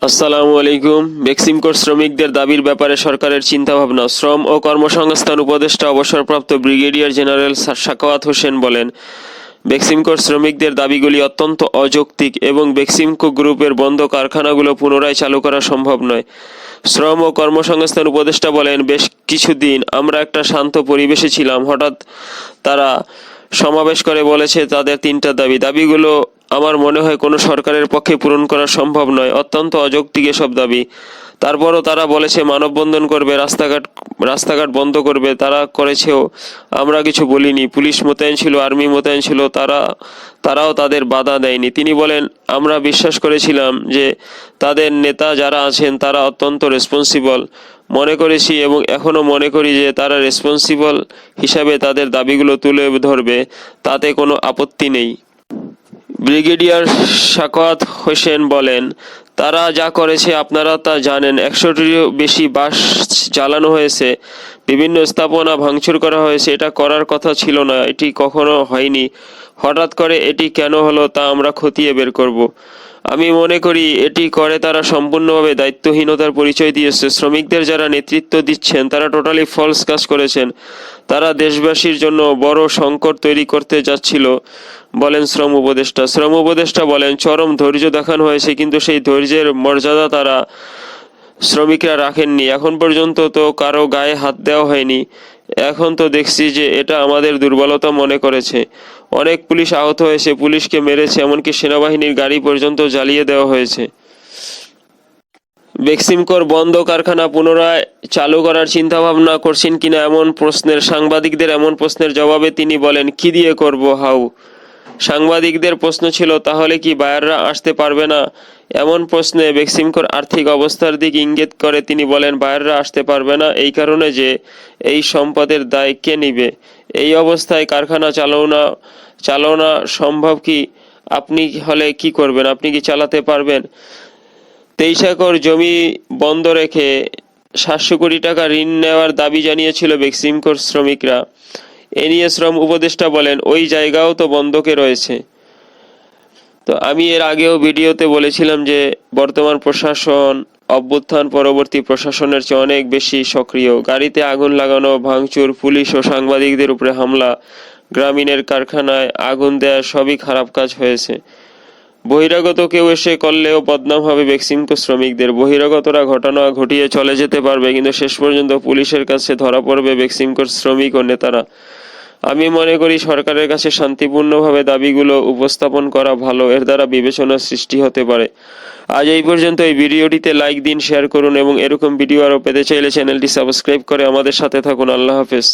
আসসালামু আলাইকুম। বেক্সিমকোর শ্রমিকদের দাবির ব্যাপারে সরকারের চিন্তাভাবনা। শ্রম ও কর্মসংস্থান উপদেষ্টা অবসরপ্রাপ্ত ব্রিগেডিয়ার জেনারেল সা- সাখাওয়াত হোসেন বলেন বেক্সিমকোর শ্রমিকদের দাবিগুলি অত্যন্ত অযৌক্তিক এবং বেক্সিমকো গ্রুপের বন্ধ কারখানাগুলো পুনরায় চালু করা সম্ভব নয়। শ্রম ও কর্মসংস্থান উপদেষ্টা বলেন, বেশ কিছুদিন আমরা একটা শান্ত পরিবেশে ছিলাম। হঠাৎ তারা সমাবেশ করে বলেছে তাদের তিনটা দাবি। দাবিগুলো আমার মনে হয় কোনো সরকারের পক্ষে পূরণ করা সম্ভব নয়, অত্যন্ত অযৌক্তিক এসব দাবি। তারপরও তারা বলেছে মানববন্ধন করবে, রাস্তাঘাট রাস্তাঘাট বন্ধ করবে, তারা করেছেও আমরা কিছু বলিনি। পুলিশ মোতায়েন ছিল, আর্মি মোতায়েন ছিল, তারা, তারাও তাদের বাধা দেয়নি। তিনি বলেন, আমরা বিশ্বাস করেছিলাম যে তাদের নেতা যারা আছেন, তারা অত্যন্ত রেসপন্সিবল মনে করেছি এবং এখনও মনে করি যে তারা রেসপন্সিবল হিসাবে তাদের দাবিগুলো তুলে ধরবে। তাতে কোনো আপত্তি নেই। ব্রিগেডিয়ার সাকাত হোসেন বলেন, তারা যা করেছে আপনারা তা জানেন। একশোটিরও বেশি বাস জ্বালানো হয়েছে। বিভিন্ন স্থাপনা ভাঙচুর করা হয়েছে। এটা করার কথা ছিল না। এটি কখনো হয়নি। হঠাৎ করে এটি কেন হলো তা আমরা খতিয়ে বের করব। আমি মনে করি এটি করে তারা সম্পূর্ণভাবে দায়িত্বহীনতার পরিচয় দিয়েছে। শ্রমিকদের যারা নেতৃত্ব দিচ্ছেন, তারা টোটালি ফলস কাজ করেছেন। তারা দেশবাসীর জন্য বড় সংকট তৈরি করতে যাচ্ছিল, বলেন শ্রম উপদেষ্টা। শ্রম উপদেষ্টা বলেন, চরম ধৈর্য দেখানো হয়েছে, কিন্তু সেই ধৈর্যের মর্যাদা তারা শ্রমিকরা রাখেননি। এখন পর্যন্ত তো কারও গায়ে হাত দেওয়া হয়নি। এখন তো দেখছি যে এটা আমাদের দুর্বলতা মনে করেছে। অনেক পুলিশ আহত হয়েছে, পুলিশকে মেরেছে, এমনকি সেনাবাহিনীর গাড়ি পর্যন্ত জ্বালিয়ে দেওয়া হয়েছে। বেক্সিমকোর বন্ধ কারখানা পুনরায় চালু করার চিন্তাভাবনা করছেন কিনা এমন প্রশ্নের, সাংবাদিকদের এমন প্রশ্নের জবাবে তিনি বলেন, কি দিয়ে করব? হাউ? সাংবাদিকদের প্রশ্ন ছিল, তাহলে কি বায়াররা আসতে পারবে না? এমন প্রশ্নে বেক্সিমকোর আর্থিক অবস্থার দিক ইঙ্গিত করে তিনি বলেন, বায়াররা আসতে পারবে না এই কারণে যে এই সম্পদের দায় কে নিবে? এই অবস্থায় কারখানা চালানো চালানো সম্ভব কি? আপনি হলে কি করবেন? আপনি কি চালাতে পারবেন? তেইশ একর জমি বন্ধ রেখে সাতশো কোটি টাকা ঋণ নেওয়ার দাবি জানিয়েছিল বেক্সিমকোর শ্রমিকরা। এ নিয়ে শ্রম উপদেষ্টা বলেন, ওই জায়গাও তো বন্ধকে রয়েছে। তো আমি এর আগেও ভিডিওতে বলেছিলাম যে, বর্তমান প্রশাসন, অভ্যুত্থান পরবর্তী প্রশাসনের চেয়ে অনেক বেশি সক্রিয়। গাড়িতে আগুন লাগানো, ভাঙচুর, পুলিশ ও সাংবাদিকদের উপরে হামলা, গ্রামীণের কারখানায় আগুন দেয়া সবই খারাপ কাজ হয়েছে। বহিরাগত কেউ এসে করলেও বদনাম হবে বেক্সিমকো শ্রমিকদের। বহিরাগতরা ঘটনা ঘটিয়ে চলে যেতে পারবে, কিন্তু শেষ পর্যন্ত পুলিশের কাছে ধরা পড়বে বেক্সিমকোর শ্রমিক ও নেতারা। আমি মনে করি সরকারের কাছে শান্তিপূর্ণভাবে দাবিগুলো উপস্থাপন করা ভালো, এর দ্বারা বিবেচনার সৃষ্টি হতে পারে। আজ এই পর্যন্ত এই ভিডিওটিতে লাইক দিন, শেয়ার করুন এবং এরকম ভিডিও আরও পেতে চাইলে চ্যানেলটি সাবস্ক্রাইব করে আমাদের সাথে থাকুন। আল্লাহ হাফেজ।